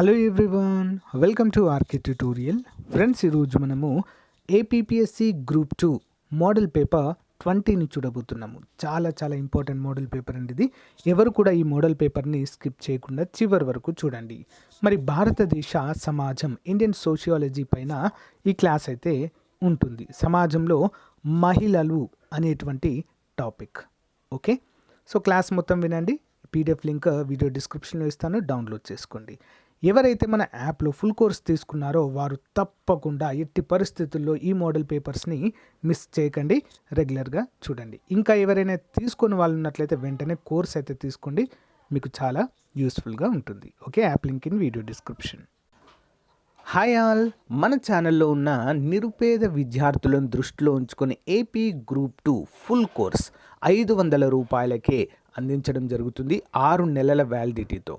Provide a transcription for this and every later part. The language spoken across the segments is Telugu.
Hello everyone welcome to R K tutorial friends ఈరోజు మనము APPSC group two model paper ట్వంటీని చూడబోతున్నాము. చాలా చాలా ఇంపార్టెంట్ మోడల్ పేపర్ అండి ఇది. ఎవరు కూడా ఈ మోడల్ పేపర్ని స్కిప్ చేయకుండా చివరి వరకు చూడండి. మరి భారతదేశ సమాజం ఇండియన్ సోషియాలజీ పైన ఈ క్లాస్ అయితే ఉంటుంది. సమాజంలో మహిళలు అనేటువంటి టాపిక్ ఓకే సో క్లాస్ మొత్తం వినండి. పీడిఎఫ్ లింక్ వీడియో డిస్క్రిప్షన్లో ఇస్తాను. డౌన్లోడ్ చేసుకోండి. ఎవరైతే మన యాప్లో ఫుల్ కోర్స్ తీసుకున్నారో వారు తప్పకుండా ఎట్టి పరిస్థితుల్లో ఈ మోడల్ పేపర్స్ని మిస్ చేయకండి. రెగ్యులర్గా చూడండి. ఇంకా ఎవరైనా తీసుకొని వాళ్ళు ఉన్నట్లయితే వెంటనే కోర్స్ అయితే తీసుకోండి. మీకు చాలా యూస్ఫుల్గా ఉంటుంది. Okay? App link in video description. Hi all! మన ఛానల్లో ఉన్న నిరుపేద విద్యార్థులను దృష్టిలో ఉంచుకొని AP group two full course ఐదు వందల రూపాయలకే అందించడం జరుగుతుంది. ఆరు నెలల వ్యాలిడిటీతో.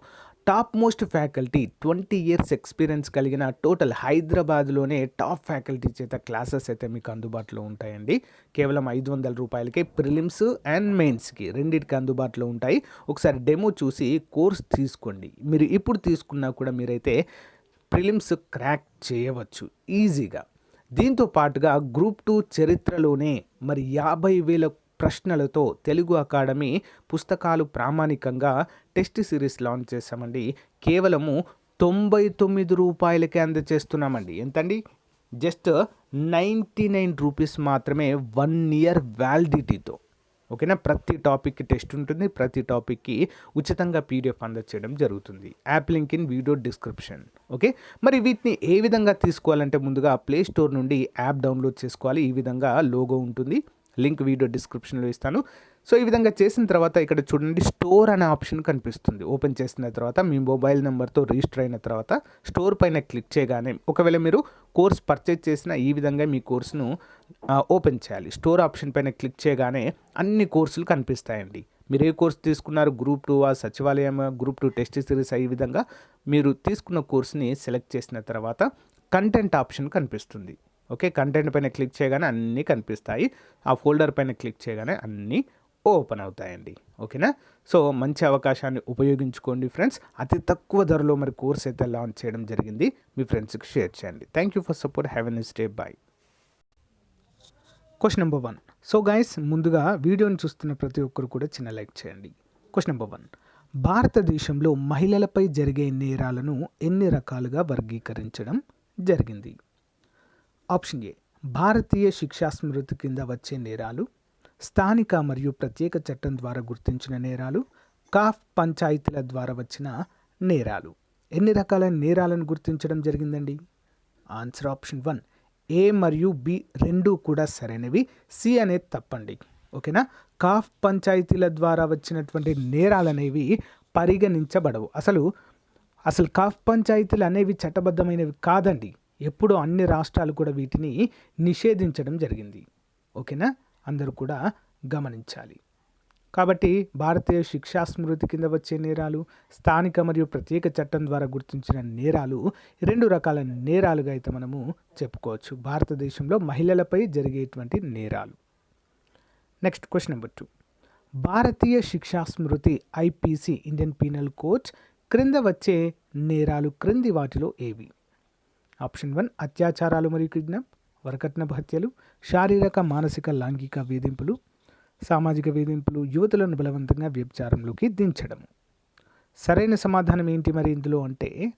Top most faculty twenty years experience కలిగిన టోటల్ హైదరాబాద్లోనే టాప్ ఫ్యాకల్టీ చేత క్లాసెస్ అయితే మీకు అందుబాటులో ఉంటాయండి. కేవలం ఐదు వందల రూపాయలకే ప్రిలిమ్స్ అండ్ మెయిన్స్కి రెండింటికి అందుబాటులో ఉంటాయి. ఒకసారి డెమో చూసి కోర్స్ తీసుకోండి. మీరు ఇప్పుడు తీసుకున్నా కూడా మీరైతే ప్రిలిమ్స్ క్రాక్ చేయవచ్చు. ఈజీగా దీంతో పాటుగా గ్రూప్ టూ చరిత్రలోనే మరి యాభై వేల ప్రశ్నలతో తెలుగు అకాడమీ పుస్తకాలు ప్రామాణికంగా టెస్ట్ సిరీస్ లాంచ్ చేశామండి. కేవలము తొంభై తొమ్మిది రూపాయలకే అందజేస్తున్నామండి. ఎంతండి? జస్ట్ నైంటీ నైన్ రూపీస్ మాత్రమే వన్ ఇయర్ వ్యాలిడిటీతో. ఓకేనా? ప్రతి టాపిక్కి టెస్ట్ ఉంటుంది. ప్రతి టాపిక్కి ఉచితంగా పీడిఎఫ్ అందచేయడం జరుగుతుంది. App link in video description. Okay? మరి వీటిని ఏ విధంగా తీసుకోవాలంటే ముందుగా ప్లే స్టోర్ నుండి యాప్ డౌన్లోడ్ చేసుకోవాలి. ఈ విధంగా లోగో ఉంటుంది. లింక్ వీడియో డిస్క్రిప్షన్లో ఇస్తాను. సో ఈ విధంగా చేసిన తర్వాత ఇక్కడ చూడండి స్టోర్ అనే ఆప్షన్ కనిపిస్తుంది. ఓపెన్ చేసిన తర్వాత మీ మొబైల్ నెంబర్తో రిజిస్టర్ అయిన తర్వాత స్టోర్ పైన క్లిక్ చేయగానే ఒకవేళ మీరు కోర్స్ పర్చేజ్ చేసిన ఈ విధంగా మీ కోర్సును ఓపెన్ చేయాలి. స్టోర్ ఆప్షన్ పైన క్లిక్ చేయగానే అన్ని కోర్సులు కనిపిస్తాయండి. మీరు ఏ కోర్స్ తీసుకున్నారు? గ్రూప్ టూ ఆ సచివాలయం గ్రూప్ టూ టెస్ట్ సిరీస్ ఈ విధంగా మీరు తీసుకున్న కోర్స్ని సెలెక్ట్ చేసిన తర్వాత కంటెంట్ ఆప్షన్ కనిపిస్తుంది. ఓకే కంటెంట్ పైన క్లిక్ చేయగానే అన్నీ కనిపిస్తాయి. ఆ ఫోల్డర్ పైన క్లిక్ చేయగానే అన్నీ ఓపెన్ అవుతాయండి. ఓకేనా? సో మంచి అవకాశాన్ని ఉపయోగించుకోండి ఫ్రెండ్స్ అతి తక్కువ ధరలో మరి కోర్స్ అయితే లాంచ్ చేయడం జరిగింది. మీ ఫ్రెండ్స్కి షేర్ చేయండి. Thank you for support have an stay bye question number one so guys ముందుగా వీడియోని చూస్తున్న ప్రతి ఒక్కరు కూడా చిన్న లైక్ చేయండి. క్వశ్చన్ నెంబర్ వన్ భారతదేశంలో మహిళలపై జరిగే నేరాలను ఎన్ని రకాలుగా వర్గీకరించడం జరిగింది? ఆప్షన్ ఏ భారతీయ శిక్షా స్మృతి కింద వచ్చే నేరాలు స్థానిక మరియు ప్రత్యేక చట్టం ద్వారా గుర్తించిన నేరాలు కాఫ్ పంచాయతీల ద్వారా వచ్చిన నేరాలు. ఎన్ని రకాల నేరాలను గుర్తించడం జరిగిందండి? ఆన్సర్ ఆప్షన్ వన్ ఏ మరియు బి రెండు కూడా సరైనవి సి అనేది తప్పండి. ఓకేనా? కాఫ్ పంచాయతీల ద్వారా వచ్చినటువంటి నేరాలు అనేవి పరిగణించబడవు. అసలు అసలు కాఫ్ పంచాయతీలు అనేవి చట్టబద్ధమైనవి కాదండి. ఎప్పుడో అన్ని రాష్ట్రాలు కూడా వీటిని నిషేధించడం జరిగింది. ఓకేనా? అందరూ కూడా గమనించాలి. కాబట్టి భారతీయ శిక్షా స్మృతి కింద వచ్చే నేరాలు స్థానిక మరియు ప్రత్యేక చట్టం ద్వారా గుర్తించిన నేరాలు రెండు రకాల నేరాలుగా అయితే మనము చెప్పుకోవచ్చు. భారతదేశంలో మహిళలపై జరిగేటువంటి నేరాలు. నెక్స్ట్ క్వశ్చన్ నెంబర్ టూ భారతీయ శిక్షా స్మృతి ఐపీసీ ఇండియన్ పీనల్ కోడ్ క్రింద వచ్చే నేరాలు క్రింది వాటిలో ఏవి? ఆప్షన్ వన్ అత్యాచారాలు మరియు కిడ్నాప్ వరకట్నపు హత్యలు శారీరక మానసిక లైంగిక వేధింపులు సామాజిక వేధింపులు యువతులను బలవంతంగా వ్యభిచారంలోకి దించడం సరైన సమాధానం ఏంటి మరి ఇందులో అంటే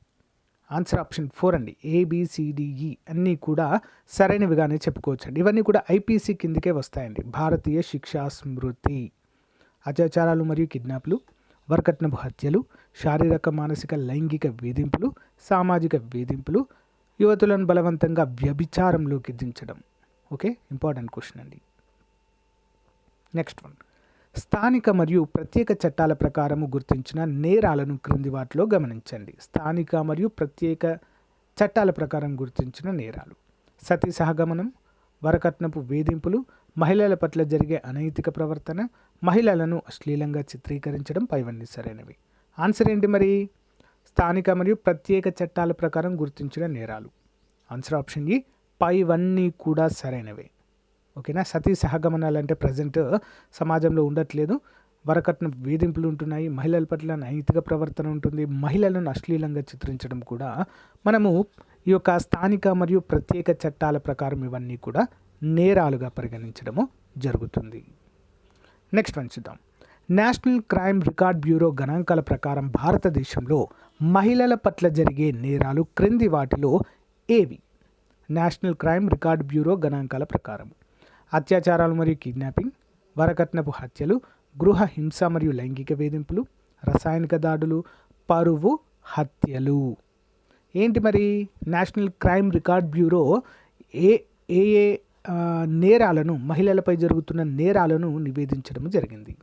ఆన్సర్ ఆప్షన్ ఫోర్ అండి. A B C D E అన్నీ కూడా సరైనవిగానే చెప్పుకోవచ్చు అండి ఇవన్నీ కూడా ఐపీసీ కిందకే వస్తాయండి. భారతీయ శిక్షా స్మృతి. అత్యాచారాలు మరియు కిడ్నాప్లు వరకట్నపు హత్యలు శారీరక మానసిక లైంగిక వేధింపులు సామాజిక వేధింపులు యువతులను బలవంతంగా వ్యభిచారంలోకి దించడం. ఓకే? ఇంపార్టెంట్ క్వశ్చన్ అండి. Next one. స్థానిక మరియు ప్రత్యేక చట్టాల ప్రకారము గుర్తించిన నేరాలను క్రింది వాటిలో గమనించండి. స్థానిక మరియు ప్రత్యేక చట్టాల ప్రకారం గుర్తించిన నేరాలు. సతీ సహగమనం వరకట్నపు వేధింపులు మహిళల పట్ల జరిగే అనైతిక ప్రవర్తన మహిళలను అశ్లీలంగా చిత్రీకరించడం పైవన్నీ సరైనవి. ఆన్సర్ ఏంటి మరి? స్థానిక మరియు ప్రత్యేక చట్టాల ప్రకారం గుర్తించిన నేరాలు. ఆన్సర్ ఆప్షన్ ఈ పైవన్నీ కూడా సరైనవే. ఓకేనా సతీ సహగమనాలు అంటే ప్రజెంట్ సమాజంలో ఉండట్లేదు. వరకట్న వేధింపులు ఉంటున్నాయి. మహిళల పట్ల నైతిక ప్రవర్తన ఉంటుంది. మహిళలను అశ్లీలంగా చిత్రించడం కూడా మనము ఈ యొక్క స్థానిక మరియు ప్రత్యేక చట్టాల ప్రకారం ఇవన్నీ కూడా నేరాలుగా పరిగణించడము జరుగుతుంది. నెక్స్ట్ వన్ చూద్దాం. నేషనల్ క్రైమ్ రికార్డ్ బ్యూరో గణాంకాల ప్రకారం భారతదేశంలో మహిళల పట్ల జరిగే నేరాలు క్రింది వాటిలో ఏవి? నేషనల్ క్రైమ్ రికార్డ్ బ్యూరో గణాంకాల ప్రకారం. అత్యాచారాలు మరియు కిడ్నాపింగ్ వరకట్నపు హత్యలు గృహ హింస మరియు లైంగిక వేధింపులు రసాయనిక దాడులు పరువు హత్యలు. ఏంటి మరి? నేషనల్ క్రైమ్ రికార్డ్ బ్యూరో ఏ ఏ ఏ నేరాలను మహిళలపై జరుగుతున్న నేరాలను నివేదించడం జరిగింది.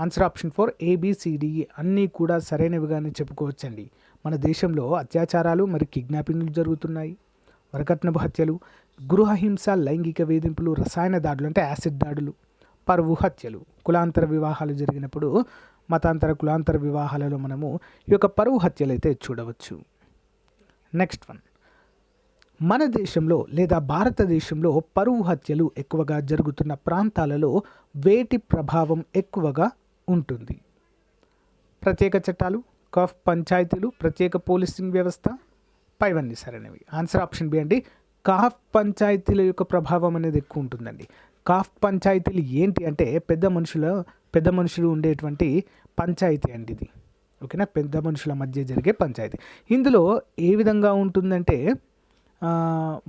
ఆన్సర్ ఆప్షన్ ఫోర్ ఏబిసిడిఈ అన్నీ కూడా సరైనవిగానే చెప్పుకోవచ్చండి. మన దేశంలో అత్యాచారాలు మరి కిడ్నాపింగ్లు జరుగుతున్నాయి. వరకట్నపు హత్యలు గృహహింస లైంగిక వేధింపులు రసాయన దాడులు అంటే యాసిడ్ దాడులు పరువు హత్యలు కులాంతర వివాహాలు జరిగినప్పుడు మతాంతర కులాంతర వివాహాలలో మనము ఈ యొక్క పరువు హత్యలు అయితే చూడవచ్చు. Next one. మన దేశంలో లేదా భారతదేశంలో పరువు హత్యలు ఎక్కువగా జరుగుతున్న ప్రాంతాలలో వేటి ప్రభావం ఎక్కువగా ఉంటుంది. ప్రత్యేక చట్టాలు కఫ్ పంచాయతీలు ప్రత్యేక పోలీసింగ్ వ్యవస్థ పైవన్నీ సరైనవి. ఆన్సర్ ఆప్షన్ బి అండి కాఫ్ పంచాయతీల యొక్క ప్రభావం అనేది ఎక్కువ ఉంటుందండి. కాఫ్ పంచాయతీలు ఏంటి అంటే పెద్ద మనుషుల పెద్ద మనుషులు ఉండేటువంటి పంచాయతీ అండి ఇది. ఓకేనా? పెద్ద మనుషుల మధ్య జరిగే పంచాయతీ. ఇందులో ఏ విధంగా ఉంటుందంటే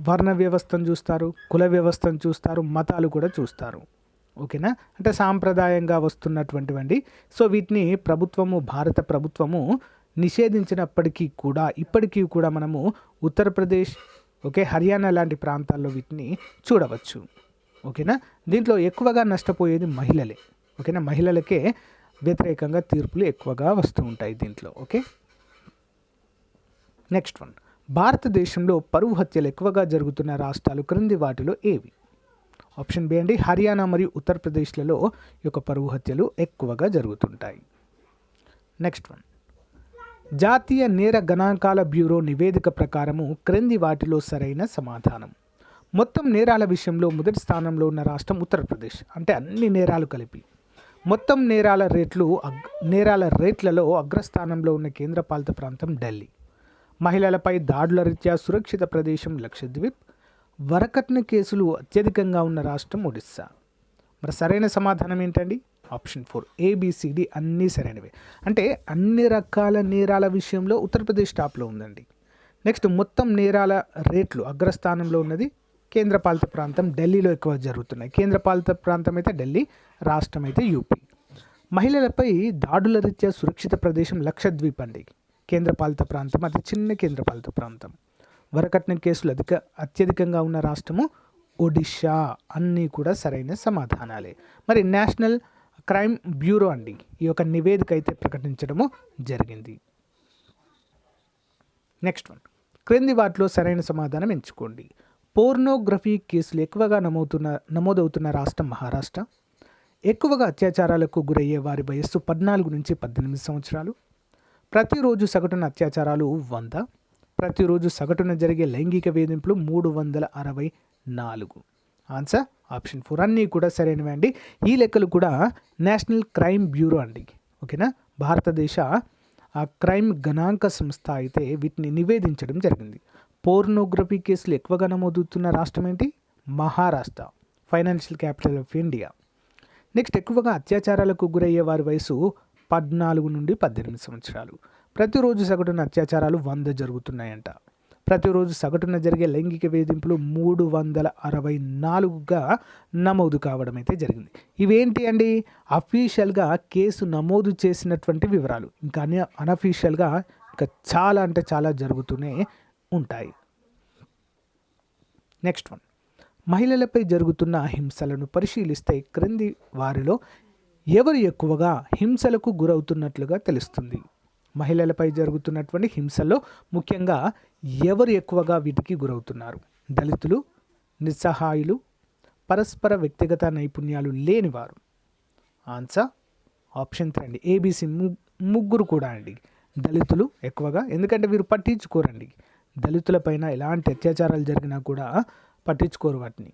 వర్ణ వ్యవస్థను చూస్తారు కుల వ్యవస్థను చూస్తారు మతాలు కూడా చూస్తారు. ఓకేనా? అంటే సాంప్రదాయంగా వస్తున్నటువంటివండి. సో వీటిని ప్రభుత్వము భారత ప్రభుత్వము నిషేధించినప్పటికీ కూడా ఇప్పటికీ కూడా మనము ఉత్తరప్రదేశ్ ఓకే హర్యానా లాంటి ప్రాంతాల్లో వీటిని చూడవచ్చు. ఓకేనా? దీంట్లో ఎక్కువగా నష్టపోయేది మహిళలే. ఓకేనా? మహిళలకే వ్యతిరేకంగా తీర్పులు ఎక్కువగా వస్తూ ఉంటాయి దీంట్లో. ఓకే? Next one. భారతదేశంలో పరువు హత్యలు ఎక్కువగా జరుగుతున్న రాష్ట్రాలు క్రింది వాటిలో ఏవి? ఆప్షన్ బి అండి హర్యానా మరియు ఉత్తరప్రదేశ్లలో ఈ యొక్క పరువు హత్యలు ఎక్కువగా జరుగుతుంటాయి. నెక్స్ట్ వన్ జాతీయ నేర గణాంకాల బ్యూరో నివేదిక ప్రకారము క్రింది వాటిలో సరైన సమాధానం. మొత్తం నేరాల విషయంలో మొదటి స్థానంలో ఉన్న రాష్ట్రం ఉత్తరప్రదేశ్ అంటే అన్ని నేరాలు కలిపి. మొత్తం నేరాల రేట్లు అగ్ నేరాల రేట్లలో అగ్రస్థానంలో ఉన్న కేంద్రపాలిత ప్రాంతం ఢిల్లీ. మహిళలపై దాడుల రీత్యా సురక్షిత ప్రదేశం లక్షద్వీప్ వరకట్న కేసులు అత్యధికంగా ఉన్న రాష్ట్రం ఒడిస్సా. మరి సరైన సమాధానం ఏంటండి? ఆప్షన్ ఫోర్ ఏబిసిడి అన్నీ సరైనవే. అంటే అన్ని రకాల నేరాల విషయంలో ఉత్తరప్రదేశ్ టాప్లో ఉందండి. నెక్స్ట్ మొత్తం నేరాల రేట్లు అగ్రస్థానంలో ఉన్నది కేంద్రపాలిత ప్రాంతం ఢిల్లీలో ఎక్కువ జరుగుతున్నాయి. కేంద్రపాలిత ప్రాంతం అయితే ఢిల్లీ రాష్ట్రం అయితే యూపీ. మహిళలపై దాడుల రీత్యా సురక్షిత ప్రదేశం లక్షద్వీప్ అండి కేంద్రపాలిత ప్రాంతం అది చిన్న కేంద్రపాలిత ప్రాంతం. వరకట్నం కేసులు అధిక అత్యధికంగా ఉన్న రాష్ట్రము ఒడిషా. అన్నీ కూడా సరైన సమాధానాలే. మరి నేషనల్ క్రైమ్ బ్యూరో అండి ఈ యొక్క నివేదిక అయితే ప్రకటించడము జరిగింది. Next one. క్రింది వాటిలో సరైన సమాధానం ఎంచుకోండి. పోర్నోగ్రఫీ కేసులు ఎక్కువగా నమోదుతున్న నమోదవుతున్న రాష్ట్రం మహారాష్ట్ర. ఎక్కువగా అత్యాచారాలకు గురయ్యే వారి వయస్సు పద్నాలుగు నుంచి పద్దెనిమిది సంవత్సరాలు. ప్రతిరోజు సగటున అత్యాచారాలు వంద. ప్రతిరోజు సగటున జరిగే లైంగిక వేధింపులు మూడు వందల అరవై నాలుగు. ఆన్సర్ ఆప్షన్ ఫోర్ అన్నీ కూడా సరైనవి అండి. ఈ లెక్కలు కూడా నేషనల్ క్రైమ్ బ్యూరో అండి. ఓకేనా? భారతదేశ ఆ క్రైమ్ గణాంక సంస్థ అయితే వీటిని నివేదించడం జరిగింది. పోర్నోగ్రఫీ కేసులు ఎక్కువగా నమోదవుతున్న రాష్ట్రం ఏంటి? Maharashtra. Financial capital of India next ఎక్కువగా అత్యాచారాలకు గురయ్యే వారి వయసు పద్నాలుగు నుండి పద్దెనిమిది సంవత్సరాలు. ప్రతిరోజు సగటున అత్యాచారాలు వంద జరుగుతున్నాయంట. ప్రతిరోజు సగటున జరిగే లైంగిక వేధింపులు మూడు వందల అరవై నాలుగుగా నమోదు కావడం అయితే జరిగింది. ఇవేంటి అండి? అఫీషియల్గా కేసు నమోదు చేసినటువంటి వివరాలు. ఇంకా అని అనఫీషియల్గా ఇంకా చాలా అంటే చాలా జరుగుతూనే ఉంటాయి. Next one. మహిళలపై జరుగుతున్న హింసలను పరిశీలిస్తే క్రింది వారిలో ఎవరు ఎక్కువగా హింసలకు గురవుతున్నట్లుగా తెలుస్తుంది. మహిళలపై జరుగుతున్నటువంటి హింసల్లో ముఖ్యంగా ఎవరు ఎక్కువగా వీటికి గురవుతున్నారు? దళితులు నిస్సహాయులు పరస్పర వ్యక్తిగత నైపుణ్యాలు లేనివారు. ఆన్సర్ ఆప్షన్ త్రీ అండి. ఏబీసీ ముగ్గురు కూడా అండి. దళితులు ఎక్కువగా ఎందుకంటే వీరు పట్టించుకోరండి. దళితులపైన ఎలాంటి అత్యాచారాలు జరిగినా కూడా పట్టించుకోరు వాటిని.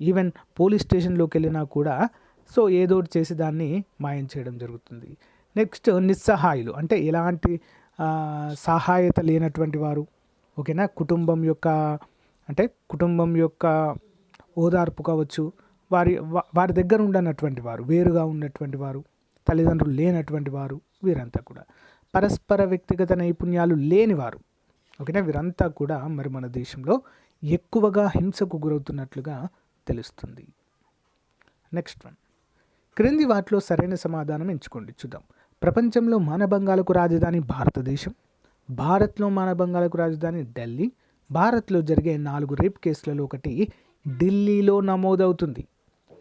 ఈవెన్ పోలీస్ స్టేషన్లోకి వెళ్ళినా కూడా సో ఏదో ఒకటి చేసి దాన్ని మాయం చేయడం జరుగుతుంది. నెక్స్ట్ నిస్సహాయులు. అంటే ఎలాంటి సహాయత లేనటువంటి వారు. ఓకేనా? కుటుంబం యొక్క అంటే కుటుంబం యొక్క ఓదార్పు కావచ్చు. వారి వారి దగ్గర ఉండనటువంటి వారు వేరుగా ఉన్నటువంటి వారు తల్లిదండ్రులు లేనటువంటి వారు వీరంతా కూడా. పరస్పర వ్యక్తిగత నైపుణ్యాలు లేనివారు ఓకేనా? వీరంతా కూడా మరి మన దేశంలో ఎక్కువగా హింసకు గురవుతున్నట్లుగా తెలుస్తుంది. Next one. క్రింది వాటిలో సరైన సమాధానం ఎంచుకోండి. చూద్దాం. ప్రపంచంలో మానభంగాలకు రాజధాని భారతదేశం భారత్లో మానభంగాలకు రాజధాని ఢిల్లీ భారత్లో జరిగే నాలుగు రేప్ కేసులలో ఒకటి ఢిల్లీలో నమోదవుతుంది.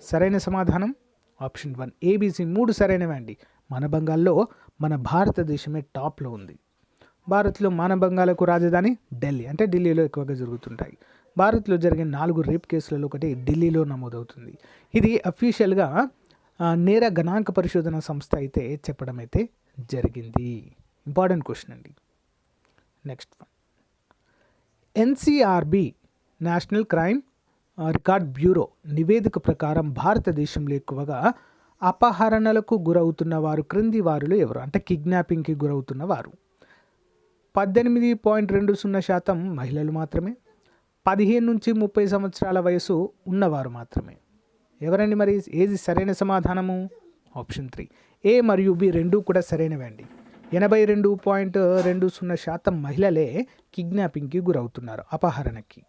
సరైన సమాధానం? ఆప్షన్ వన్ ఏబీసీ మూడు సరైనవండి మానభంగాల్లో మన భారతదేశమే టాప్లో ఉంది. భారత్లో మానభంగాలకు రాజధాని ఢిల్లీ అంటే ఢిల్లీలో ఎక్కువగా జరుగుతుంటాయి. భారత్లో జరిగిన నాలుగు రేప్ కేసులలో ఒకటి ఢిల్లీలో నమోదవుతుంది. ఇది అఫీషియల్గా నేర గణాంక పరిశోధన సంస్థ అయితే చెప్పడం అయితే జరిగింది. ఇంపార్టెంట్ క్వశ్చన్ అండి. Next one. NCRB national crime record bureau నివేదిక ప్రకారం భారతదేశంలో ఎక్కువగా అపహరణలకు గురవుతున్న వారు క్రింది వారిలో ఎవరు? అంటే కిడ్నాపింగ్కి గురవుతున్న వారు. పద్దెనిమిది పాయింట్ రెండు సున్నా శాతం మహిళలు మాత్రమే. పదిహేను నుంచి ముప్పై సంవత్సరాల వయసు ఉన్నవారు మాత్రమే. ఎవరండి మరి? ఏది సరైన సమాధానము? Option three. ఏ మరియు బి రెండు కూడా సరైనవండి ఎనభై రెండు పాయింట్ రెండు సున్నా శాతం మహిళలే కిడ్నాపింగ్కి గురవుతున్నారు అపహరణకి.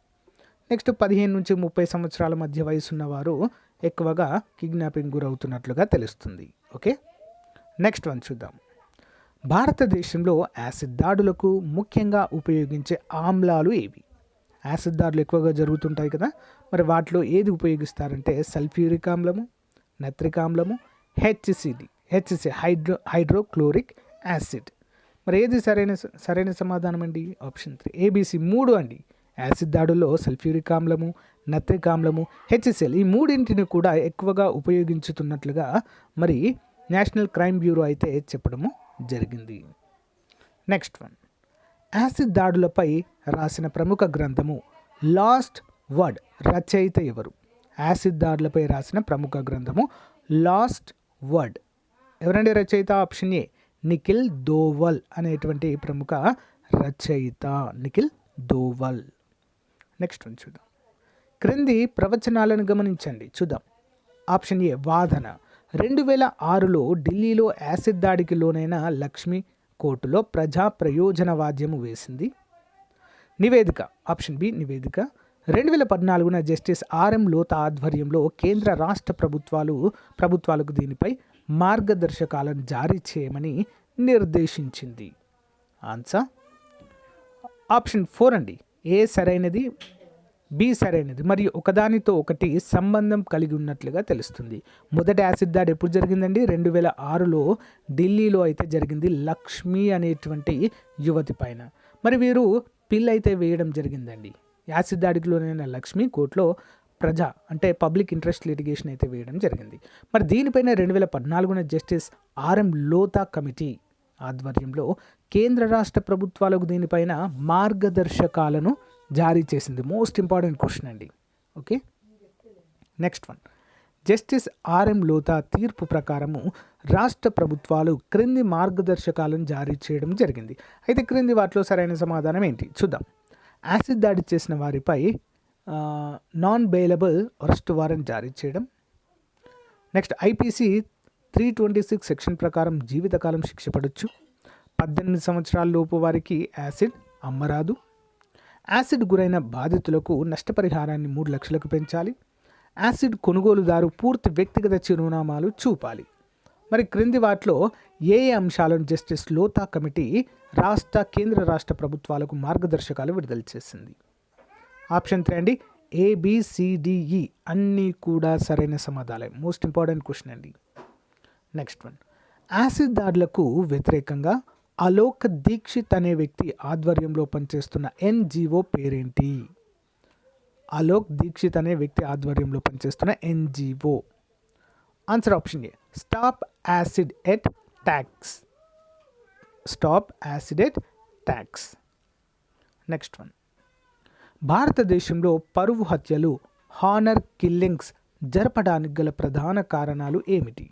నెక్స్ట్ పదిహేను నుంచి ముప్పై సంవత్సరాల మధ్య వయసున్న వారు ఎక్కువగా కిడ్నాపింగ్ గురవుతున్నట్లుగా తెలుస్తుంది. ఓకే? నెక్స్ట్ వన్ చూద్దాం. భారతదేశంలో యాసిడ్ దాడులకు ముఖ్యంగా ఉపయోగించే ఆమ్లాలు ఏవి? యాసిడ్ దాడులు ఎక్కువగా జరుగుతుంటాయి కదా. మరి వాటిలో ఏది ఉపయోగిస్తారంటే సల్ఫ్యూరిక్ ఆమ్లము నత్రిక్ ఆమ్లము HCD HC hydro hydrochloric acid. మరి ఏది సరైన సరైన సమాధానం అండి? Option three. ఏబిసి మూడు అండి. యాసిడ్ దాడుల్లో సల్ఫ్యూరిక్ ఆమ్లము నత్రిక్ ఆమ్లము హెచ్సిఎల్ ఈ మూడింటిని కూడా ఎక్కువగా ఉపయోగించుతున్నట్లుగా మరి నేషనల్ క్రైమ్ బ్యూరో అయితే చెప్పడము జరిగింది. Next one. యాసిడ్ దాడులపై రాసిన ప్రముఖ గ్రంథము లాస్ట్ వర్డ్. రచయిత ఎవరు? యాసిడ్ రాసిన ప్రముఖ గ్రంథము లాస్ట్ వర్డ్. ఎవరండి రచయిత? ఆప్షన్ ఏ నిఖిల్ దోవల్ అనేటువంటి ప్రముఖ రచయిత నిఖిల్ దోవల్. నెక్స్ట్ వన్ చూద్దాం. క్రింది ప్రవచనాలను గమనించండి. చూద్దాం. ఆప్షన్ ఏ వాదన. రెండు వేల ఆరులో ఢిల్లీలో యాసిడ్ దాడికి లోనైన లక్ష్మి కోర్టులో ప్రజా ప్రయోజన వాద్యము వేసింది. నివేదిక. ఆప్షన్ బి నివేదిక. రెండు వేల పద్నాలుగున జస్టిస్ ఆర్ఎం లోత ఆధ్వర్యంలో కేంద్ర రాష్ట్ర ప్రభుత్వాలు ప్రభుత్వాలకు దీనిపై మార్గదర్శకాలను జారీ చేయమని నిర్దేశించింది. ఆన్సర్? ఆప్షన్ ఫోర్ అండి. ఏ సరైనది బి సరైనది మరియు ఒకదానితో ఒకటి సంబంధం కలిగి ఉన్నట్లుగా తెలుస్తుంది. మొదటి యాసిడ్ దాడి ఎప్పుడు జరిగిందండి? రెండు వేల ఆరులో ఢిల్లీలో అయితే జరిగింది లక్ష్మి అనేటువంటి యువతి పైన. మరి వీరు పిల్ అయితే వేయడం జరిగిందండి. యాసిడ్ దాడికిలోనైన లక్ష్మి కోర్టులో ప్రజా అంటే పబ్లిక్ ఇంట్రెస్ట్ లిటిగేషన్ అయితే వేయడం జరిగింది. మరి దీనిపైన రెండు వేల పద్నాలుగున జస్టిస్ ఆర్ఎం లోతా కమిటీ ఆధ్వర్యంలో కేంద్ర రాష్ట్ర ప్రభుత్వాలకు దీనిపైన మార్గదర్శకాలను జారీ చేసింది. మోస్ట్ ఇంపార్టెంట్ క్వశ్చన్ అండి. Okay? Next one. Justice RM Lodha తీర్పు ప్రకారము రాష్ట్ర ప్రభుత్వాలు క్రింది మార్గదర్శకాలను జారీ చేయడం జరిగింది. అయితే క్రింది వాటిలో సరైన సమాధానం ఏంటి? చూద్దాం. యాసిడ్ దాడి చేసిన వారిపై నాన్ బెయిలబుల్ అరెస్ట్ వారెంట్ జారీ చేయడం. Next IPC three twenty six section ప్రకారం జీవితకాలం శిక్ష పడవచ్చు పద్దెనిమిది సంవత్సరాల లోపు వారికి యాసిడ్ అమ్మరాదు. యాసిడ్ గురైన బాధితులకు నష్టపరిహారాన్ని మూడు లక్షలకు పెంచాలి. యాసిడ్ కొనుగోలుదారు పూర్తి వ్యక్తిగత చిరునామాలు చూపాలి. మరి క్రింది వాటిలో ఏ ఏ అంశాలను జస్టిస్ లోతా కమిటీ రాష్ట్ర కేంద్ర రాష్ట్ర ప్రభుత్వాలకు మార్గదర్శకాలు విడుదల చేసింది? ఆప్షన్ త్రీ అండి ఏబిసిడిఈ అన్నీ కూడా సరైన సమాధానం మోస్ట్ ఇంపార్టెంట్ క్వశ్చన్ అండి. Next one. యాసిడ్ దాడులకు వ్యతిరేకంగా అలోక్ దీక్షిత్ అనే వ్యక్తి ఆధ్వర్యంలో పనిచేస్తున్న ఎన్జిఓ పేరేంటి? అలోక్ దీక్షిత్ అనే వ్యక్తి ఆధ్వర్యంలో పనిచేస్తున్న NGO. Answer option A. Stop acid attacks. Stop acid attacks. Next one. భారతదేశంలో పరువు హత్యలు హానర్ కిల్లింగ్స్ జరపడానికి గల ప్రధాన కారణాలు ఏమిటి?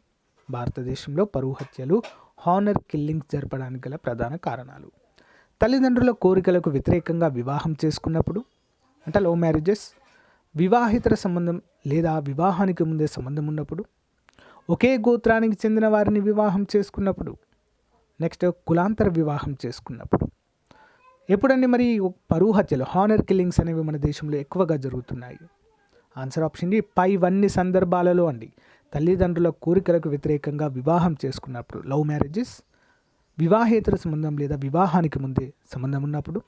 భారతదేశంలో పరువు హత్యలు హానర్ కిల్లింగ్స్ జరపడానికి గల ప్రధాన కారణాలు. తల్లిదండ్రుల కోరికలకు వ్యతిరేకంగా వివాహం చేసుకున్నప్పుడు అంటే లవ్ మ్యారేజెస్ వివాహితర సంబంధం లేదా వివాహానికి ముందే సంబంధం ఉన్నప్పుడు ఒకే గోత్రానికి చెందిన వారిని వివాహం చేసుకున్నప్పుడు నెక్స్ట్ కులాంతర వివాహం చేసుకున్నప్పుడు. ఎప్పుడండి మరి పరువు హత్యలు హానర్ కిల్లింగ్స్ అనేవి మన దేశంలో ఎక్కువగా జరుగుతున్నాయి? ఆన్సర్ ఆప్షన్ డి పైవన్నీ సందర్భాలలో అండి. తల్లిదండ్రుల కోరికలకు వ్యతిరేకంగా వివాహం చేసుకున్నప్పుడు లవ్ మ్యారేజెస్ వివాహేతర సంబంధం లేదా వివాహానికి ముందే సంబంధం ఉన్నప్పుడు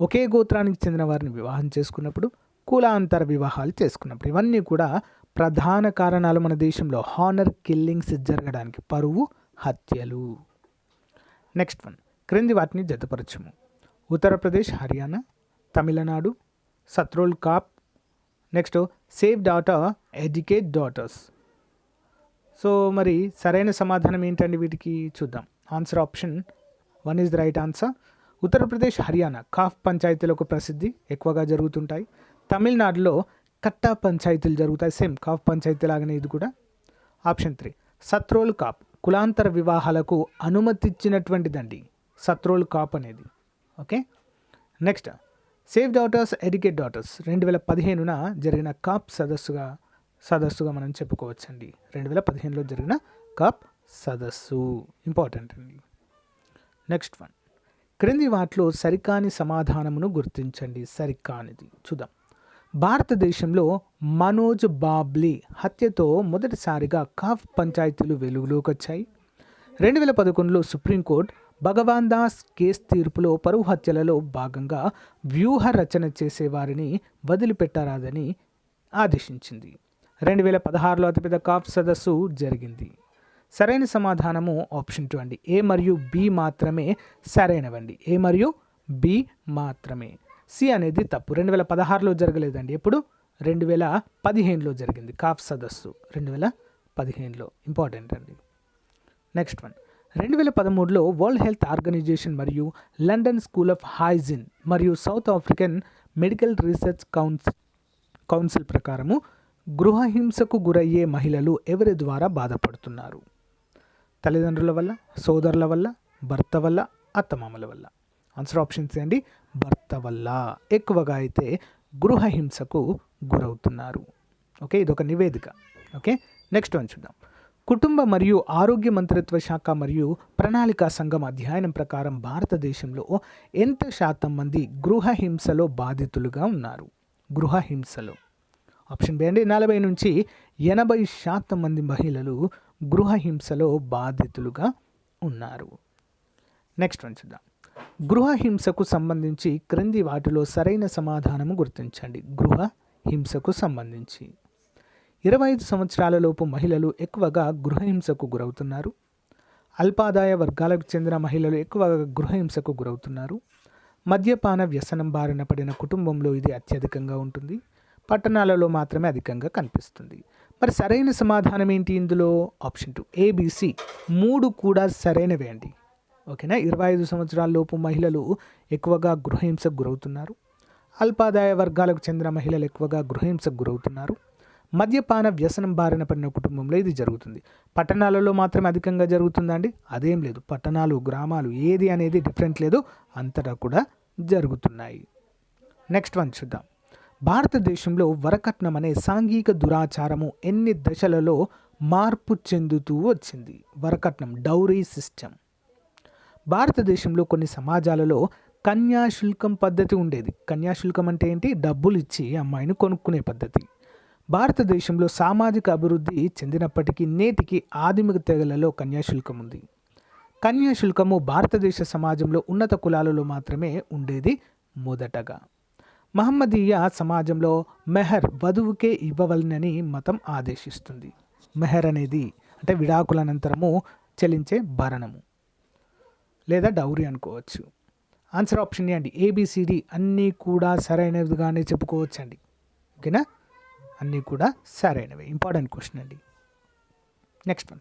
ఒకే గోత్రానికి చెందిన వారిని వివాహం చేసుకున్నప్పుడు కులాంతర వివాహాలు చేసుకున్నప్పుడు. ఇవన్నీ కూడా ప్రధాన కారణాలు మన దేశంలో. హానర్ కిల్లింగ్స్ జరగడానికి పరువు హత్యలు. నెక్స్ట్ వన్ క్రింది వాటిని జతపరచము. Uttar Pradesh Haryana Tamil Nadu Satrol khap. Next save daughter educate daughters so మరి సరైన సమాధానం ఏంటండి వీటికి చూద్దాం. Answer option one is the right answer Uttar Pradesh Haryana khap పంచాయతీలకు ప్రసిద్ధి ఎక్కువగా జరుగుతుంటాయి. తమిళనాడులో కట్టా పంచాయతీలు జరుగుతాయి. సేమ్ కాఫ్ పంచాయతీ లాగానే ఇది కూడా. Option three Satrol khap. కులాంతర వివాహాలకు అనుమతిచ్చినటువంటిదండి. సత్రోల్ కాప్ అనేది. Okay next save daughters educate daughters రెండు వేల పదిహేనున జరిగిన కాప్ సదస్సుగా సదస్సుగా మనం చెప్పుకోవచ్చండి. రెండు వేల పదిహేనులో జరిగిన కాప్ సదస్సు. ఇంపార్టెంట్ అండి. నెక్స్ట్ వన్ క్రింది వాటిలో సరికాని సమాధానమును గుర్తించండి. సరికానిది. చూద్దాం. భారతదేశంలో మనోజ్ బాబ్లీ హత్యతో మొదటిసారిగా కాఫ్ పంచాయతీలు వెలుగులోకి వచ్చాయి. రెండు వేల పదకొండులో సుప్రీంకోర్టు భగవాన్ దాస్ కేస్ తీర్పులో పరువు హత్యలలో భాగంగా వ్యూహ రచన చేసేవారిని వదిలిపెట్టరాదని ఆదేశించింది. రెండు వేల పదహారులో అతిపెద్ద కాఫ్ సదస్సు జరిగింది. సరైన సమాధానము ఆప్షన్ టూ అండి. ఏ మరియు బి మాత్రమే సరైనవండి. ఏ మరియు బి మాత్రమే. సి అనేది తప్పు. రెండు వేల పదహారులో జరగలేదండి. ఎప్పుడు? రెండు వేల పదిహేనులో జరిగింది. కాఫ్ సదస్సు. రెండు వేల పదిహేనులో. ఇంపార్టెంట్ అండి. Next one. రెండు వేల పదమూడులో వరల్డ్ హెల్త్ ఆర్గనైజేషన్ మరియు లండన్ స్కూల్ ఆఫ్ హైజిన్ మరియు south African medical research council council ప్రకారము గృహహింసకు గురయ్యే మహిళలు ఎవరి ద్వారా బాధపడుతున్నారు? తల్లిదండ్రుల వల్ల సోదరుల వల్ల భర్త వల్ల అత్తమామల వల్ల. ఆన్సర్ ఆప్షన్స్ ఏంటి? భర్త వల్ల. ఎక్కువగా అయితే గృహహింసకు గురవుతున్నారు. ఓకే ఇదొక నివేదిక. ఓకే నెక్స్ట్ వన్ చూద్దాం. కుటుంబ మరియు ఆరోగ్య మంత్రిత్వ శాఖ మరియు ప్రణాళికా సంఘం అధ్యయనం ప్రకారం భారతదేశంలో ఎంత శాతం మంది గృహహింసలో బాధితులుగా ఉన్నారు? గృహహింసలో. ఆప్షన్ బి అంటే నలభై నుంచి ఎనభై శాతం మంది మహిళలు గృహహింసలో బాధితులుగా ఉన్నారు. నెక్స్ట్ వన్ చూద్దాం. గృహహింసకు సంబంధించి క్రింది వాటిలో సరైన సమాధానము గుర్తించండి. గృహ హింసకు సంబంధించి. ఇరవై ఐదు సంవత్సరాలలోపు మహిళలు ఎక్కువగా గృహహింసకు గురవుతున్నారు. అల్పాదాయ వర్గాలకు చెందిన మహిళలు ఎక్కువగా గృహహింసకు గురవుతున్నారు. మద్యపాన వ్యసనం బారిన పడిన కుటుంబంలో ఇది అత్యధికంగా ఉంటుంది. పట్టణాలలో మాత్రమే అధికంగా కనిపిస్తుంది. మరి సరైన సమాధానం ఏంటి ఇందులో? ఆప్షన్ టూ ఏబిసి మూడు కూడా సరైనవే అండి. ఓకేనా? ఇరవై ఐదు సంవత్సరాల లోపు మహిళలు ఎక్కువగా గృహహింసకు గురవుతున్నారు. అల్పాదాయ వర్గాలకు చెందిన మహిళలు ఎక్కువగా గృహహింసకు గురవుతున్నారు. మద్యపాన వ్యసనం బారిన పడిన కుటుంబంలో ఇది జరుగుతుంది. పట్టణాలలో మాత్రమే అధికంగా జరుగుతుందండి అదేం లేదు. పట్టణాలు గ్రామాలు ఏది అనేది డిఫరెంట్ లేదు. అంతటా కూడా జరుగుతున్నాయి. నెక్స్ట్ వన్ చూద్దాం. భారతదేశంలో వరకట్నం అనే సాంఘిక దురాచారము ఎన్ని దశలలో మార్పు చెందుతూ వచ్చింది? వరకట్నం డౌరీ సిస్టమ్. భారతదేశంలో కొన్ని సమాజాలలో కన్యాశుల్కం పద్ధతి ఉండేది. కన్యాశుల్కం అంటే ఏంటి? డబ్బులు ఇచ్చి అమ్మాయిని కొనుక్కునే పద్ధతి. భారతదేశంలో సామాజిక అభివృద్ధి చెందినప్పటికీ నేటికి ఆదిమిక తెగలలో కన్యాశుల్కం ఉంది. కన్యాశుల్కము భారతదేశ సమాజంలో ఉన్నత కులాలలో మాత్రమే ఉండేది మొదటగా. మహమ్మదీయ సమాజంలో మెహర్ వధువుకే ఇవ్వవలనని మతం ఆదేశిస్తుంది. మెహర్ అనేది అంటే విడాకుల అనంతరము చెల్లించే భరణము. లేదా డౌరీ అనుకోవచ్చు. ఆన్సర్ ఆప్షన్ అండి. ఏబిసిడి అన్నీ కూడా సరైనవిగానే చెప్పుకోవచ్చు అండి ఓకేనా? అన్నీ కూడా సరైనవి. ఇంపార్టెంట్ క్వశ్చన్ అండి. నెక్స్ట్ వన్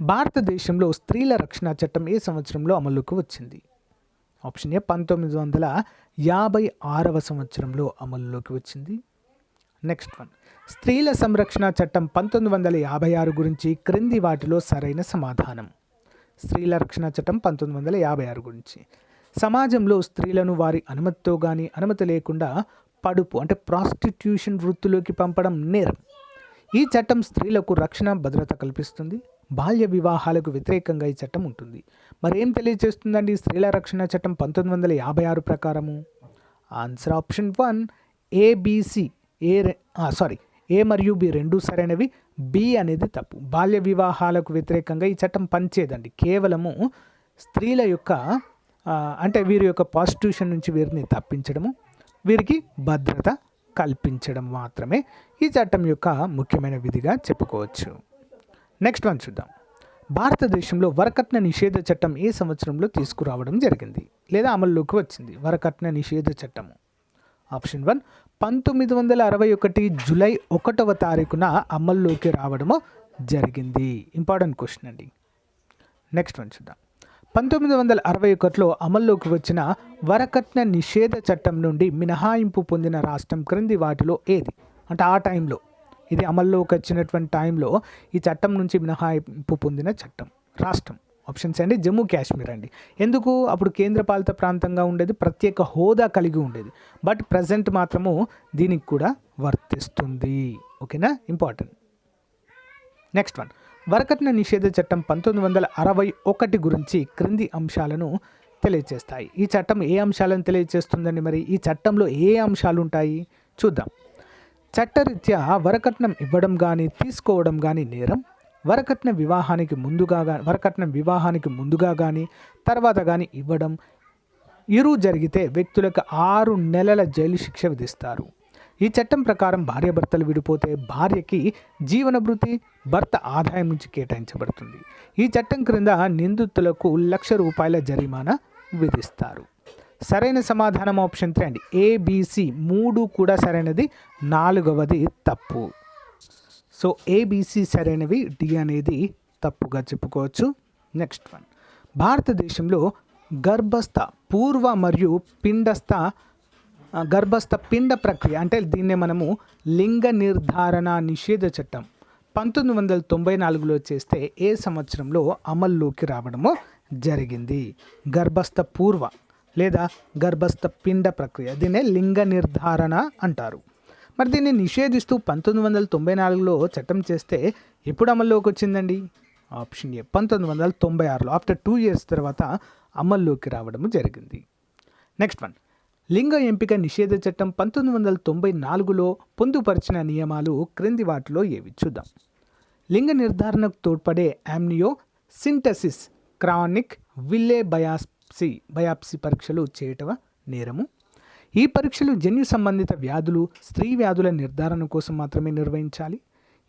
భారతదేశంలో స్త్రీల రక్షణ చట్టం ఏ సంవత్సరంలో అమలుకు వచ్చింది? ఆప్షన్ ఏ పంతొమ్మిది వందల యాభై ఆరవ సంవత్సరంలో అమలులోకి వచ్చింది. నెక్స్ట్ వన్ స్త్రీల సంరక్షణ చట్టం పంతొమ్మిది వందల యాభై ఆరు గురించి క్రింది వాటిలో సరైన సమాధానం. స్త్రీల రక్షణ చట్టం పంతొమ్మిది వందల యాభై ఆరు గురించి. సమాజంలో స్త్రీలను వారి అనుమతితో కానీ అనుమతి లేకుండా పడుపు అంటే ప్రాస్టిట్యూషన్ వృత్తిలోకి పంపడం నేరం. ఈ చట్టం స్త్రీలకు రక్షణ భద్రత కల్పిస్తుంది. బాల్య వివాహాలకు వ్యతిరేకంగా ఈ చట్టం ఉంటుంది. మరి ఏం తెలియజేస్తుందండి స్త్రీల రక్షణ చట్టం పంతొమ్మిది వందల యాభై ఆరు ప్రకారము? Answer option one ABC A sorry A మరియు బి రెండు సరైనవి. బి అనేది తప్పు. బాల్య వివాహాలకు వ్యతిరేకంగా ఈ చట్టం పనిచేయదండి. కేవలము స్త్రీల యొక్క అంటే వీరి యొక్క ప్రాస్టిట్యూషన్ నుంచి వీరిని తప్పించడము వీరికి భద్రత కల్పించడం మాత్రమే ఈ చట్టం యొక్క ముఖ్యమైన విధిగా చెప్పుకోవచ్చు. నెక్స్ట్ వన్ చూద్దాం. భారతదేశంలో వరకట్న నిషేధ చట్టం ఏ సంవత్సరంలో తీసుకురావడం జరిగింది? లేదా అమల్లోకి వచ్చింది? వరకట్న నిషేధ చట్టము. ఆప్షన్ వన్ పంతొమ్మిది వందల అరవై ఒకటి జూలై ఒకటవ తారీఖున అమల్లోకి రావడము జరిగింది. ఇంపార్టెంట్ క్వశ్చన్ అండి. నెక్స్ట్ వన్ చూద్దాం. పంతొమ్మిది వందల అరవై ఒకటిలో అమల్లోకి వచ్చిన వరకట్న నిషేధ చట్టం నుండి మినహాయింపు పొందిన రాష్ట్రం క్రింది వాటిలో ఏది? అంటే ఆ టైంలో ఇది అమల్లోకి వచ్చినటువంటి టైంలో ఈ చట్టం నుంచి మినహాయింపు పొందిన చట్టం రాష్ట్రం. ఆప్షన్స్ అండి. జమ్మూ కాశ్మీర్ అండి. ఎందుకు? అప్పుడు కేంద్రపాలిత ప్రాంతంగా ఉండేది ప్రత్యేక హోదా కలిగి ఉండేది. బట్ ప్రజెంట్ మాత్రము దీనికి కూడా వర్తిస్తుంది. ఓకేనా? ఇంపార్టెంట్. Next one. వరకట్న నిషేధ చట్టం పంతొమ్మిది వందల అరవై ఒకటి గురించి క్రింది అంశాలను తెలియజేస్తాయి ఈ చట్టం ఏ అంశాలను తెలియజేస్తుందండి మరి? ఈ చట్టంలో ఏ అంశాలు ఉంటాయి? చూద్దాం. చట్టరీత్యా వరకట్నం ఇవ్వడం కానీ తీసుకోవడం కానీ నేరం వరకట్న వివాహానికి ముందుగా కానీ వరకట్నం వివాహానికి ముందుగా కానీ తర్వాత కానీ ఇవ్వడం ఇరు జరిగితే వ్యక్తులకు ఆరు నెలల జైలు శిక్ష విధిస్తారు. ఈ చట్టం ప్రకారం భార్యాభర్తలు విడిపోతే భార్యకి జీవనభృతి భర్త ఆదాయం నుంచి కేటాయించబడుతుంది. ఈ చట్టం క్రింద నిందితులకు లక్ష రూపాయల జరిమానా విధిస్తారు. సరైన సమాధానం ఆప్షన్ త్రీ అండి. ఏబిసి మూడు కూడా సరైనది నాలుగవది తప్పు. సో ఏబీసీ సరైనవి డి అనేది తప్పుగా చెప్పుకోవచ్చు. నెక్స్ట్ వన్ భారతదేశంలో గర్భస్థ పూర్వ మరియు పిండస్థ గర్భస్థ పిండ ప్రక్రియ అంటే దీన్నే మనము లింగ నిర్ధారణ నిషేధ చట్టం. పంతొమ్మిది వందల తొంభై నాలుగులో చేస్తే ఏ సంవత్సరంలో అమల్లోకి రావడమో జరిగింది? గర్భస్థ పూర్వ లేదా గర్భస్థ పిండ ప్రక్రియ. దీన్నే లింగ నిర్ధారణ అంటారు. మరి దీన్ని నిషేధిస్తూ పంతొమ్మిది వందల తొంభై నాలుగులో చట్టం చేస్తే ఎప్పుడు అమల్లోకి వచ్చిందండి? ఆప్షన్ ఏ పంతొమ్మిది వందల తొంభై ఆరులో ఆఫ్టర్ టూ ఇయర్స్ తర్వాత అమల్లోకి రావడం జరిగింది. Next one. లింగ ఎంపిక నిషేధ చట్టం పంతొమ్మిది వందల తొంభై నాలుగులో పొందుపరిచిన నియమాలు క్రింది వాటిలో ఏవి చూద్దాం. లింగ నిర్ధారణకు తోడ్పడే amniocentesis chorionic villus biopsy biopsy పరీక్షలు చేయటం నేరము? ఈ పరీక్షలు జన్యు సంబంధిత వ్యాధులు స్త్రీ వ్యాధుల నిర్ధారణ కోసం మాత్రమే నిర్వహించాలి.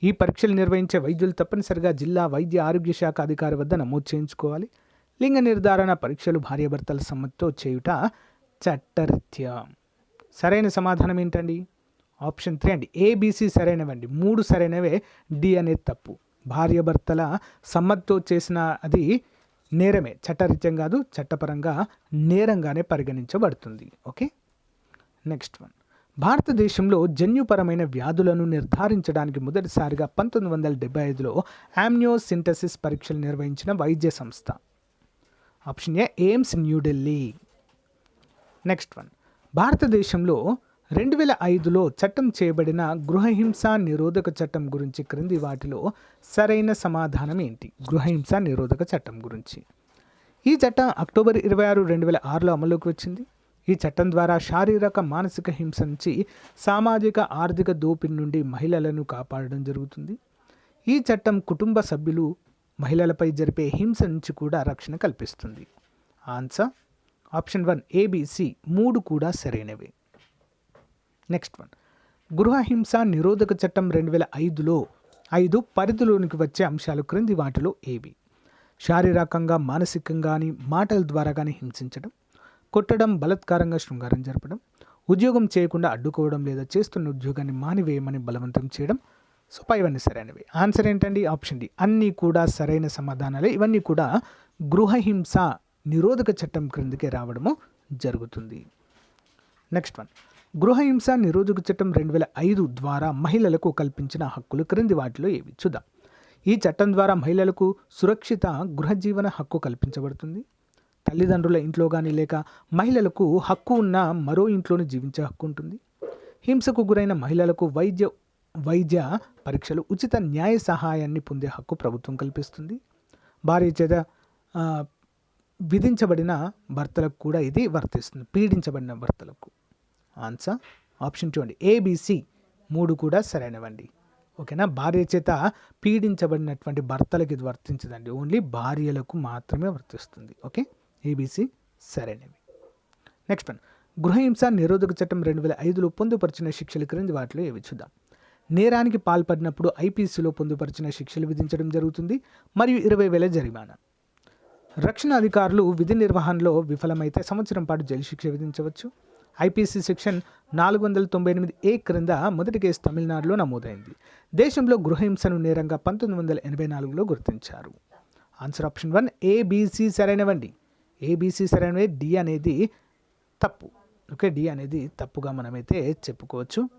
ఈ పరీక్షలు నిర్వహించే వైద్యులు తప్పనిసరిగా జిల్లా వైద్య ఆరోగ్య శాఖ అధికారి వద్ద నమోదు చేయించుకోవాలి. లింగ నిర్ధారణ పరీక్షలు భార్యాభర్తల సమ్మతితో చేయుట చట్టరీత్యా. సరైన సమాధానం ఏంటండి? ఆప్షన్ త్రీ అండి. ఏబీసీ సరైనవండి. మూడు సరైనవే. డి అనేది తప్పు. భార్యాభర్తల సమ్మతితో చేసిన అది నేరమే. చట్టరీత్యం కాదు చట్టపరంగా నేరంగానే పరిగణించబడుతుంది. ఓకే? నెక్స్ట్ వన్ భారతదేశంలో జన్యుపరమైన వ్యాధులను నిర్ధారించడానికి మొదటిసారిగా పంతొమ్మిది వందల డెబ్బై ఐదులో ఆమ్నియోసింటసిస్ పరీక్షలు నిర్వహించిన వైద్య సంస్థ. Option A AIIMS New Delhi next one భారతదేశంలో రెండు వేల ఐదులో చట్టం చేయబడిన గృహహింస నిరోధక చట్టం గురించి క్రింది వాటిలో సరైన సమాధానం ఏంటి? గృహహింస నిరోధక చట్టం గురించి. ఈ చట్టం అక్టోబర్ ఇరవై ఆరు రెండు వేల ఆరులో అమలులోకి వచ్చింది. ఈ చట్టం ద్వారా శారీరక మానసిక హింస నుంచి సామాజిక ఆర్థిక దోపిడీ నుండి మహిళలను కాపాడడం జరుగుతుంది. ఈ చట్టం కుటుంబ సభ్యులు మహిళలపై జరిపే హింస నుంచి కూడా రక్షణ కల్పిస్తుంది. ఆన్సర్ ఆప్షన్ వన్ ఏబిసి మూడు కూడా సరైనవే. నెక్స్ట్ వన్ గృహహింస నిరోధక చట్టం రెండు వేల ఐదులో ఐదు పరిధిలోనికి వచ్చే అంశాలు క్రింది వాటిలో ఏవి? శారీరకంగా మానసికంగా కానీ మాటల ద్వారా కానీ హింసించడం కొట్టడం బలత్కారంగా శృంగారం జరపడం ఉద్యోగం చేయకుండా అడ్డుకోవడం లేదా చేస్తున్న ఉద్యోగాన్ని మానివేయమని బలవంతం చేయడం సో పైవన్నీ సరైనవి. ఆన్సర్ ఏంటండి? Option D. అన్నీ కూడా సరైన సమాధానాలే. ఇవన్నీ కూడా గృహహింస నిరోధక చట్టం క్రిందికే రావడము జరుగుతుంది. Next one. గృహహింస నిరోధక చట్టం రెండు వేల ఐదు ద్వారా మహిళలకు కల్పించిన హక్కులు క్రింది వాటిలో ఏవి? చూద్దాం. ఈ చట్టం ద్వారా మహిళలకు సురక్షిత గృహజీవన హక్కు కల్పించబడుతుంది. తల్లిదండ్రుల ఇంట్లో కానీ లేక మహిళలకు హక్కు ఉన్న మరో ఇంట్లోనే జీవించే హక్కు ఉంటుంది. హింసకు గురైన మహిళలకు వైద్య వైద్య పరీక్షలు ఉచిత న్యాయ సహాయాన్ని పొందే హక్కు ప్రభుత్వం కల్పిస్తుంది. భార్య చేత విధించబడిన భర్తలకు కూడా ఇది వర్తిస్తుంది. పీడించబడిన భర్తలకు. ఆన్సర్ ఆప్షన్ చూడండి. ఏబిసి మూడు కూడా సరైనవండి. ఓకేనా? భార్య చేత పీడించబడినటువంటి భర్తలకు ఇది వర్తించదండి. ఓన్లీ భార్యలకు మాత్రమే వర్తిస్తుంది. ఓకే? ఏబీసీ సరైనవి. నెక్స్ట్ వన్ గృహహింస నిరోధక చట్టం రెండు వేల ఐదులో పొందుపరిచిన శిక్షల క్రింది వాటిలో ఏవి చూద్దాం. నేరానికి పాల్పడినప్పుడు ఐపీసీలో పొందుపరిచిన శిక్షలు విధించడం జరుగుతుంది మరియు ఇరవై వేల జరిమానా. రక్షణ అధికారులు విధి నిర్వహణలో విఫలమైతే సంవత్సరం పాటు జైలు శిక్ష విధించవచ్చు. ఐపీసీ సెక్షన్ నాలుగు వందల తొంభై ఎనిమిది ఏ క్రింద మొదటి కేసు తమిళనాడులో నమోదైంది. దేశంలో గృహహింసను నేరంగా పంతొమ్మిది వందల ఎనభై నాలుగులో గుర్తించారు. ఆన్సర్ ఆప్షన్ వన్ ఏబీసీ సరైనవండి. ఏబీసీ సరైనవి డి అనేది తప్పు. ఓకే డి అనేది తప్పుగా మనమైతే చెప్పుకోవచ్చు.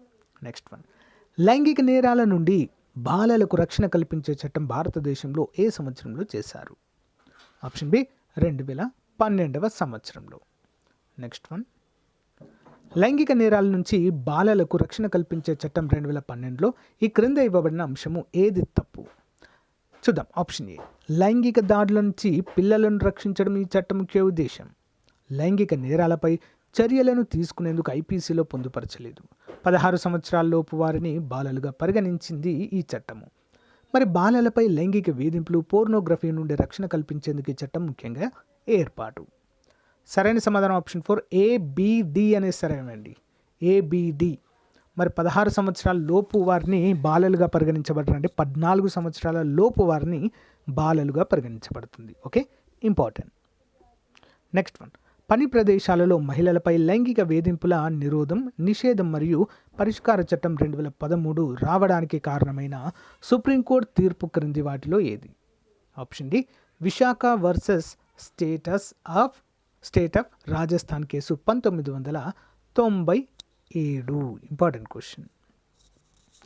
నెక్స్ట్ వన్ లైంగిక నేరాల నుండి బాలలకు రక్షణ కల్పించే చట్టం భారతదేశంలో ఏ సంవత్సరంలో చేశారు? ఆప్షన్ బి రెండు వేల పన్నెండవ సంవత్సరంలో. నెక్స్ట్ వన్ లైంగిక నేరాల నుంచి బాలలకు రక్షణ కల్పించే చట్టం రెండు వేల పన్నెండులో ఈ క్రింద ఇవ్వబడిన అంశము ఏది తప్పు? చూద్దాం. Option A. లైంగిక దాడుల నుంచి పిల్లలను రక్షించడం ఈ చట్టం ముఖ్య ఉద్దేశం. లైంగిక నేరాలపై చర్యలను తీసుకునేందుకు ఐపీసీలో పొందుపరచలేదు. పదహారు సంవత్సరాల్లోపు వారిని బాలలుగా పరిగణించింది ఈ చట్టము. మరి బాలలపై లైంగిక వేధింపులు పోర్నోగ్రఫీ నుండి రక్షణ కల్పించేందుకు ఈ చట్టం ముఖ్యంగా ఏర్పాటు. సరైన సమాధానం ఆప్షన్ ఫోర్. ఏబిడి అనేది సరైనండి ఏబిడి మరి పదహారు సంవత్సరాల లోపు వారిని బాలలుగా పరిగణించబడరు అంటే పద్నాలుగు సంవత్సరాల లోపు వారిని బాలలుగా పరిగణించబడుతుంది. ఓకే? ఇంపార్టెంట్. Next one. పని ప్రదేశాలలో మహిళలపై లైంగిక వేధింపుల నిరోధం నిషేధం మరియు పరిష్కార చట్టం రెండు వేల పదమూడు రావడానికి కారణమైన సుప్రీంకోర్టు తీర్పు క్రింది వాటిలో ఏది? Option D. Vishaka versus status of state of Rajasthan case పంతొమ్మిది వందల తొంభై ఏడు. ఇంపార్టెంట్ క్వశ్చన్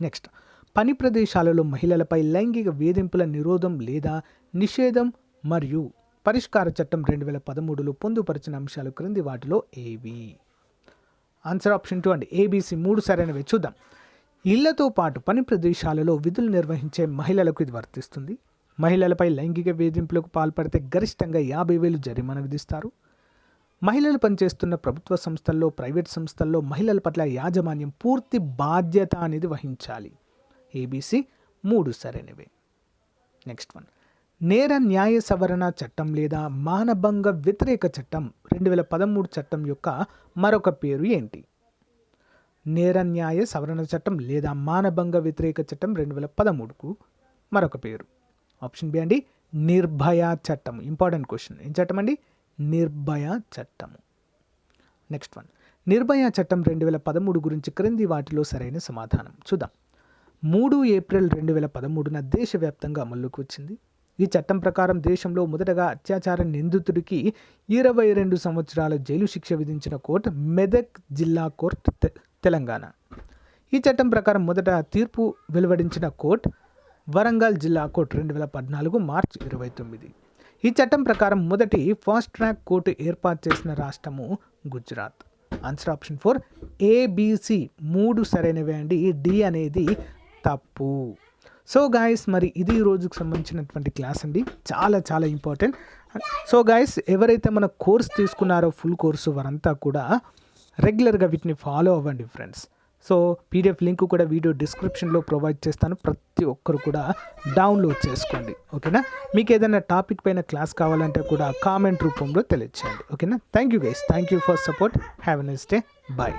నెక్స్ట్ పని ప్రదేశాలలో మహిళలపై లైంగిక వేధింపుల నిరోధం లేదా నిషేధం మరియు పరిష్కార చట్టం రెండు వేల పదమూడులో పొందుపరిచిన అంశాలు క్రింది వాటిలో ఏవి? ఆన్సర్ ఆప్షన్ టూ అండి. ఏబీసీ మూడు సరైనవి. చూద్దాం. ఇళ్ళతో పాటు పని ప్రదేశాలలో విధులు నిర్వహించే మహిళలకు ఇది వర్తిస్తుంది. మహిళలపై లైంగిక వేధింపులకు పాల్పడితే గరిష్టంగా యాభై వేలు జరిమానా విధిస్తారు. మహిళలు పనిచేస్తున్న ప్రభుత్వ సంస్థల్లో ప్రైవేట్ సంస్థల్లో మహిళల పట్ల యాజమాన్యం పూర్తి బాధ్యత అనేది వహించాలి. ఏబీసీ మూడు సరైనవే. నెక్స్ట్ వన్ నేర న్యాయ సవరణ చట్టం లేదా మానభంగ వ్యతిరేక చట్టం రెండు వేల పదమూడు చట్టం యొక్క మరొక పేరు ఏంటి? నేర న్యాయ సవరణ చట్టం లేదా మానభంగ వ్యతిరేక చట్టం రెండు వేల పదమూడుకు మరొక పేరు. ఆప్షన్ బి అండి నిర్భయ చట్టం. ఇంపార్టెంట్ క్వశ్చన్ ఏం చట్టం అండి? నిర్భయ చట్టము నెక్స్ట్ వన్ నిర్భయ చట్టం రెండు వేల పదమూడు గురించి క్రింది వాటిలో సరైన సమాధానం. చూద్దాం. మూడు ఏప్రిల్ రెండు వేల పదమూడున దేశవ్యాప్తంగా అమల్లోకి వచ్చింది. ఈ చట్టం ప్రకారం దేశంలో మొదటగా అత్యాచార నిందితుడికి ఇరవై రెండు సంవత్సరాల జైలు శిక్ష విధించిన కోర్టు మెదక్ జిల్లా కోర్టు తె- తెలంగాణ. ఈ చట్టం ప్రకారం మొదట తీర్పు వెలువడించిన కోర్టు వరంగల్ జిల్లా కోర్టు రెండు వేల పద్నాలుగు మార్చి ఇరవై తొమ్మిది. ఈ చట్టం ప్రకారం మొదటి ఫాస్ట్ ట్రాక్ కోర్టు ఏర్పాటు చేసిన రాష్ట్రము Gujarat. Answer option four ABC మూడు సరైనవే అండి. డి అనేది తప్పు. సో గాయస్ మరి ఇది రోజుకు సంబంధించినటువంటి క్లాస్ అండి. చాలా చాలా ఇంపార్టెంట్ సో గాయస్ ఎవరైతే మన కోర్స్ తీసుకున్నారో ఫుల్ కోర్సు వారంతా కూడా రెగ్యులర్గా వీటిని ఫాలో అవ్వండి ఫ్రెండ్స్ సో పీడిఎఫ్ లింక్ కూడా వీడియో డిస్క్రిప్షన్లో ప్రొవైడ్ చేస్తాను. ప్రతి ఒక్కరు కూడా డౌన్లోడ్ చేసుకోండి. ఓకేనా? మీకు ఏదైనా టాపిక్ పైన క్లాస్ కావాలంటే కూడా కామెంట్ రూపంలో తెలియచేయండి. ఓకేనా? Thank you guys. Thank you for support. Have a nice day. Bye.